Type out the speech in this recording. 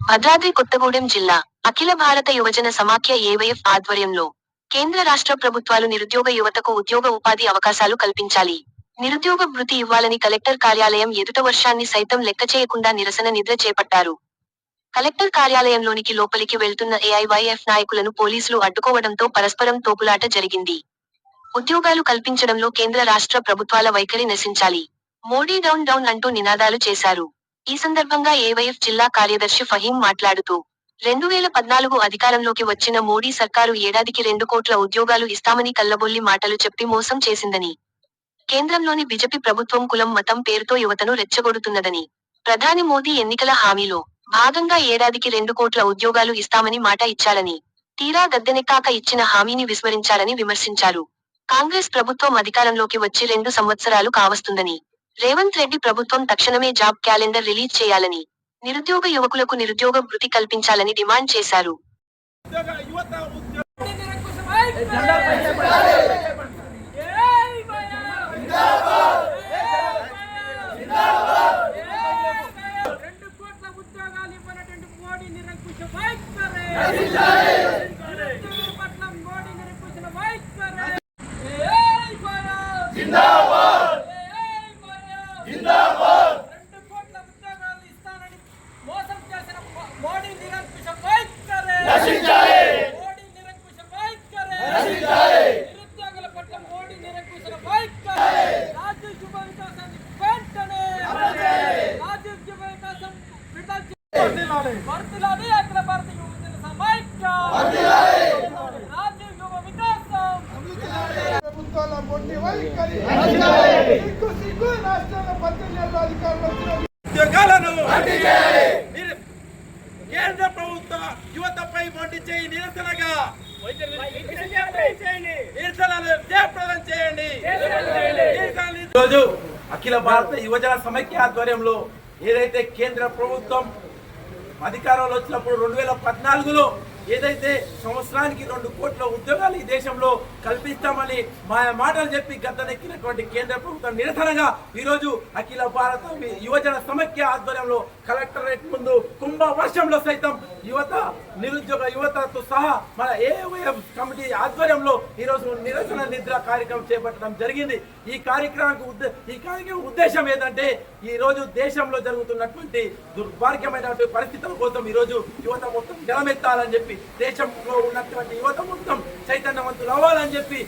భద్రాద్రి కొత్తగూడెం జిల్లా అఖిల భారత యువజన సమాఖ్య ఏవైఎఫ్ ఆధ్వర్యంలో కేంద్ర రాష్ట్ర ప్రభుత్వాలు నిరుద్యోగ యువతకు ఉద్యోగ ఉపాధి అవకాశాలు కల్పించాలి. నిరుద్యోగ భృతి ఇవ్వాలని కలెక్టర్ కార్యాలయం ఎదుట వర్షాన్ని సైతం లెక్క చేయకుండా నిరసన నిద్ర చేపట్టారు. కలెక్టర్ కార్యాలయంలోనికి లోపలికి వెళ్తున్న ఏఐవైఎఫ్ నాయకులను పోలీసులు అడ్డుకోవడంతో పరస్పరం తోపులాట జరిగింది. ఉద్యోగాలు కల్పించడంలో కేంద్ర రాష్ట్ర ప్రభుత్వాల వైఖరి నశించాలి. మోడీ డౌన్ డౌన్ అంటూ నినాదాలు చేశారు. ఈ సందర్భంగా ఏవైఎఫ్ జిల్లా కార్యదర్శి ఫహీం మాట్లాడుతూ రెండు వేల పద్నాలుగు అధికారంలోకి వచ్చిన మోడీ సర్కారు ఏడాదికి రెండు కోట్ల ఉద్యోగాలు ఇస్తామని కల్లబొల్లి మాటలు చెప్పి మోసం చేసిందని కేంద్రంలోని బిజెపి ప్రభుత్వం కులం మతం పేరుతో యువతను రెచ్చగొడుతున్నదని ప్రధాని మోదీ ఎన్నికల హామీలో భాగంగా ఏడాదికి రెండు కోట్ల ఉద్యోగాలు ఇస్తామని మాట ఇచ్చారని తీరా గద్దెనెక్కాక ఇచ్చిన హామీని విస్మరించారని విమర్శించారు. కాంగ్రెస్ ప్రభుత్వం అధికారంలోకి వచ్చి రెండు సంవత్సరాలు కావస్తుందని రేవంత్ రెడ్డి ప్రభుత్వం తక్షణమే జాబ్ క్యాలెండర్ రిలీజ్ చేయాలని నిరుద్యోగ యువకులకు నిరుద్యోగ వృత్తి కల్పించాలని డిమాండ్ చేశారు. రెండు కోట్ల ఉద్యోగాలు ఇవ్వనటువంటి మోడీ నిరంకుశ నిరుద్యోగుల పట్ల మోడీ నిరంకుశ వైఖరి ఏయ్ భారత్! ఏయ్ భారత్! రెండు కోట్ల ఉద్యోగాలు ఇస్తానని మోసం చేసిన మో- మోడీ నిరంకుశ వైఖరి మోడీ నిరంకుశ వైఖరి నిరుద్యోగుల పట్ల మోడీ నిరంకుశ వైఖరి రాజీవ్ యువ వికాసాన్ని వెంటనే రాజీవ్ యువ వికాసం విడుదల ప్రభుత్వాల మొండి వైఖరి. సిగ్గు సిగ్గు రాష్ట్రాల పద్దెనిమిది అధికారులు వచ్చిన ఉద్యోగాలను కేంద్ర ప్రభుత్వ యువతపై మొండి చేయి నిరసనగా. ఈరోజు అఖిల భారత యువజన సమైక్య ఆధ్వర్యంలో ఏదైతే కేంద్ర ప్రభుత్వం అధికారంలో వచ్చినప్పుడు రెండు వేల పద్నాలుగులో ఏదైతే సంవత్సరానికి రెండు కోట్ల ఉద్యోగాలు ఈ దేశంలో కల్పిస్తామని మా మాటలు చెప్పి గద్దెనెక్కినటువంటి కేంద్ర ప్రభుత్వం నిరసనగా ఈరోజు అఖిల భారత యువజన సమైక్య ఆధ్వర్యంలో కలెక్టరేట్ ముందు కుంభ వర్షంలో సైతం యువత నిరుద్యోగ యువతతో సహా మన ఏఎం కమిటీ ఆధ్వర్యంలో ఈరోజు నిరసన నిద్ర కార్యక్రమం చేపట్టడం జరిగింది. ఈ కార్యక్రమానికి ఈ కార్యక్రమం ఉద్దేశం ఏంటంటే ఈరోజు దేశంలో జరుగుతున్నటువంటి దుర్భాగ్యమైనటువంటి పరిస్థితుల కోసం ఈరోజు యువత మొత్తం జలమెత్తాలని చెప్పి దేశంలో ఉన్నటువంటి యువత మొత్తం చైతన్యవంతులు అవ్వాలని చెప్పి